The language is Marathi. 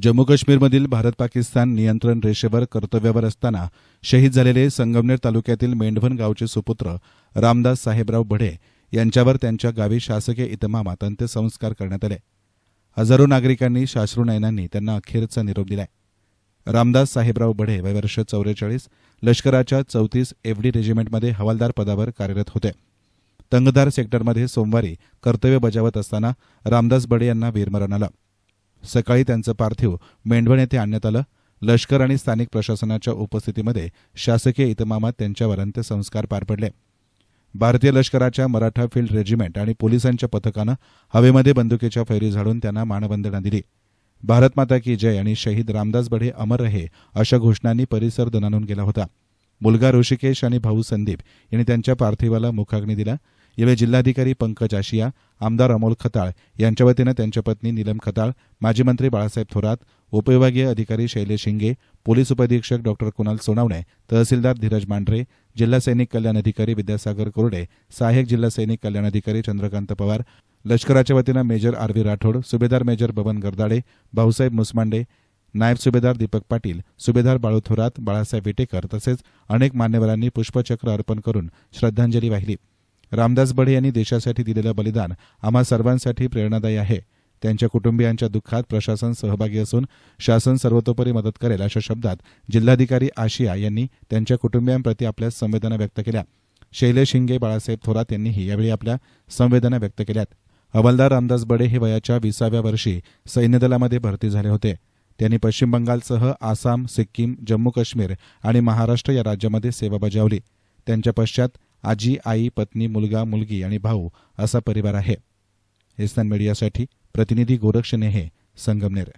जम्मू काश्मीरमधील भारत पाकिस्तान नियंत्रण रेषेवर कर्तव्यावर असताना शहीद झालेले संगमनेर तालुक्यातील मेंढवण गावचे सुपुत्र रामदास साहेबराव भडे यांच्यावर त्यांच्या गावी शासकीय इतमामात अंत्यसंस्कार करण्यात आले. हजारो नागरिकांनी शाश्रू त्यांना अखेरचा निरोप दिलाय. रामदास साहेबराव बढे वयवर्ष चौवेचाळीस लष्कराच्या चौतीस एफडी रेजिमेंटमध्ये हवालदार पदावर कार्यरत होते. तंगधार सेक्टरमध्ये सोमवारी कर्तव्य बजावत असताना रामदास बडे यांना वीरमरण आलं. सकाळी त्यांचं पार्थिव मेंढवण येथे आणण्यात आलं. लष्कर आणि स्थानिक प्रशासनाच्या उपस्थितीमध्ये शासकीय इतमामात त्यांच्यावर अंत्यसंस्कार पार पडले. भारतीय लष्कराच्या मराठा फील्ड रेजिमेंट आणि पोलिसांच्या पथकानं हवेमध्ये बंदुकीच्या फैरी झाडून त्यांना मानवंदना दिली. भारत माता की जय आणि शहीद रामदास बढे अमर रहे अशा घोषणांनी परिसर दणानून गेला होता. मुलगा ऋषिकेश आणि भाऊ संदीप यांनी त्यांच्या पार्थिवाला मुखाग्नी दिला. यावेळी जिल्हाधिकारी पंकज आशिया आमदार अमोल खताळ यांच्या वतीनं त्यांच्या पत्नी नीलम खताळ माजी मंत्री बाळासाहेब थोरात उपविभागीय अधिकारी शैलेश शिंगे पोलीस उपअधीक्षक डॉक्टर कुणाल सोनावणे तहसीलदार धीरज मांढरे जिल्हा सैनिक कल्याण अधिकारी विद्यासागर कोरडे सहाय्यक जिल्हा सैनिक कल्याण अधिकारी चंद्रकांत पवार लष्कराच्या वतीनं मेजर आर व्ही राठोड सुभेदार मेजर बबन गरदाडे भाऊसाहेब मुसमांडे नायब सुभेदार दीपक पाटील सुभेदार बाळू थोरात बाळासाहेब विटेकर तसेच अनेक मान्यवरांनी पुष्पचक्र अर्पण करून श्रद्धांजली वाहिली. रामदास बढे यांनी देशासाठी दिलेलं बलिदान आम्हा सर्वांसाठी प्रेरणादायी आहे. त्यांच्या कुटुंबियांच्या दुःखात प्रशासन सहभागी असून शासन सर्वतोपरी मदत करेल अशा शब्दात जिल्हाधिकारी आशिया यांनी त्यांच्या कुटुंबियांप्रती आपल्या संवेदना व्यक्त केल्या. शैलेश हिंगे बाळासाहेब थोरात यांनीही यावेळी आपल्या संवेदना व्यक्त केल्यात. हवालदार रामदास बडे हे वयाच्या विसाव्या वर्षी सैन्यदलामध्ये भरती झाले होते. त्यांनी पश्चिम बंगालसह आसाम सिक्कीम जम्मू काश्मीर आणि महाराष्ट्र या राज्यामध्ये सेवा बजावली. त्यांच्या पश्चात आजी आई पत्नी मुलगा मुलगी आणि भाऊ असा परिवार आहे. हिस्तान मीडियासाठी प्रतिनिधी गोरक्ष नेहे संगमनेर.